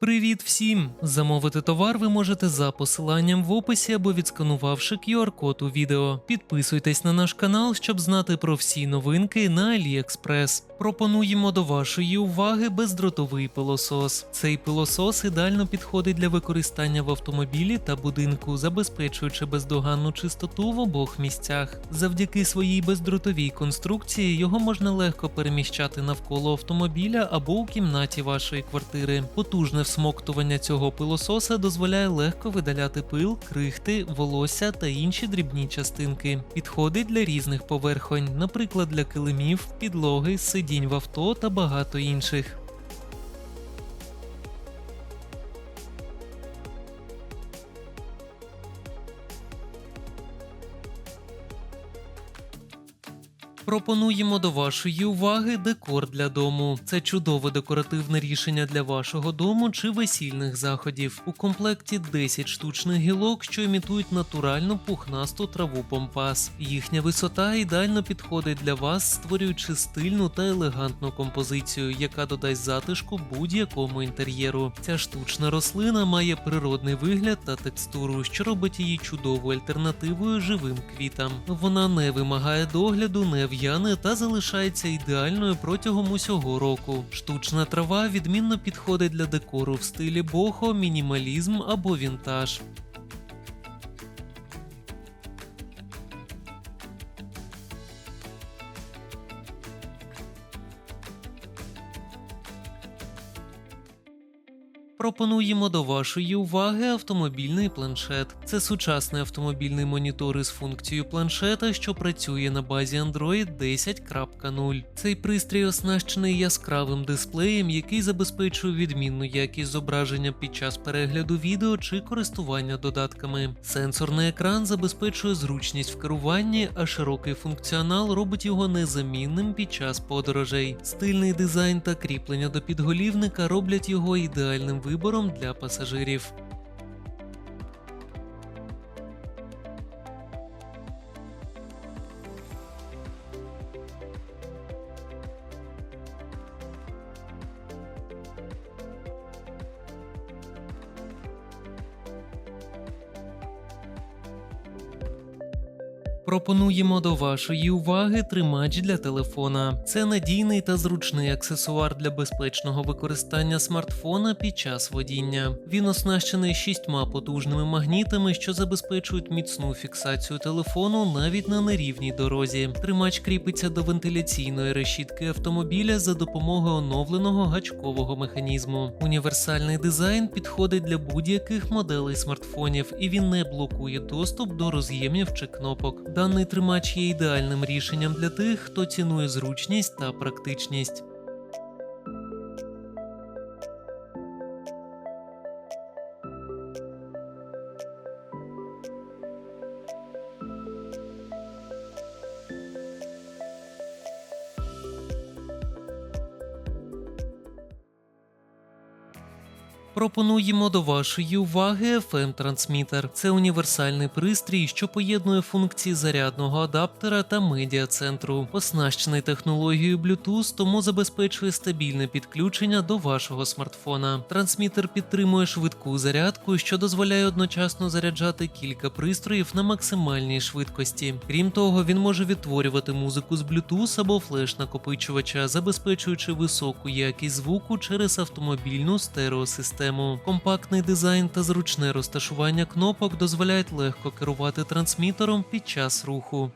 Привіт всім! Замовити товар ви можете за посиланням в описі або відсканувавши QR-код у відео. Підписуйтесь на наш канал, щоб знати про всі новинки на AliExpress. Пропонуємо до вашої уваги бездротовий пилосос. Цей пилосос ідеально підходить для використання в автомобілі та будинку, забезпечуючи бездоганну чистоту в обох місцях. Завдяки своїй бездротовій конструкції його можна легко переміщати навколо автомобіля або у кімнаті вашої квартири. Потужне всмоктування цього пилососа дозволяє легко видаляти пил, крихти, волосся та інші дрібні частинки. Підходить для різних поверхонь, наприклад, для килимів, підлоги, сидінь в авто та багато інших. Пропонуємо до вашої уваги декор для дому. Це чудове декоративне рішення для вашого дому чи весільних заходів. У комплекті 10 штучних гілок, що імітують натуральну пухнасту траву помпас. Їхня висота ідеально підходить для вас, створюючи стильну та елегантну композицію, яка додасть затишку будь-якому інтер'єру. Ця штучна рослина має природний вигляд та текстуру, що робить її чудовою альтернативою живим квітам. Вона не вимагає догляду, не в'яне та залишається ідеальною протягом усього року. Штучна трава відмінно підходить для декору в стилі бохо, мінімалізм або вінтаж. Пропонуємо до вашої уваги автомобільний планшет. Це сучасний автомобільний монітор із функцією планшета, що працює на базі Android 10.0. Цей пристрій оснащений яскравим дисплеєм, який забезпечує відмінну якість зображення під час перегляду відео чи користування додатками. Сенсорний екран забезпечує зручність в керуванні, а широкий функціонал робить його незамінним під час подорожей. Стильний дизайн та кріплення до підголівника роблять його ідеальним вибором для пасажирів. Пропонуємо до вашої уваги тримач для телефона. Це надійний та зручний аксесуар для безпечного використання смартфона під час водіння. Він оснащений шістьма потужними магнітами, що забезпечують міцну фіксацію телефону навіть на нерівній дорозі. Тримач кріпиться до вентиляційної решітки автомобіля за допомогою оновленого гачкового механізму. Універсальний дизайн підходить для будь-яких моделей смартфонів, і він не блокує доступ до роз'ємів чи кнопок. Даний тримач є ідеальним рішенням для тих, хто цінує зручність та практичність. Пропонуємо до вашої уваги FM-трансмітер. Це універсальний пристрій, що поєднує функції зарядного адаптера та медіа-центру. Оснащений технологією Bluetooth, тому забезпечує стабільне підключення до вашого смартфона. Трансмітер підтримує швидку зарядку, що дозволяє одночасно заряджати кілька пристроїв на максимальній швидкості. Крім того, він може відтворювати музику з Bluetooth або флеш-накопичувача, забезпечуючи високу якість звуку через автомобільну стереосистему. Компактний дизайн та зручне розташування кнопок дозволяють легко керувати трансмітером під час руху.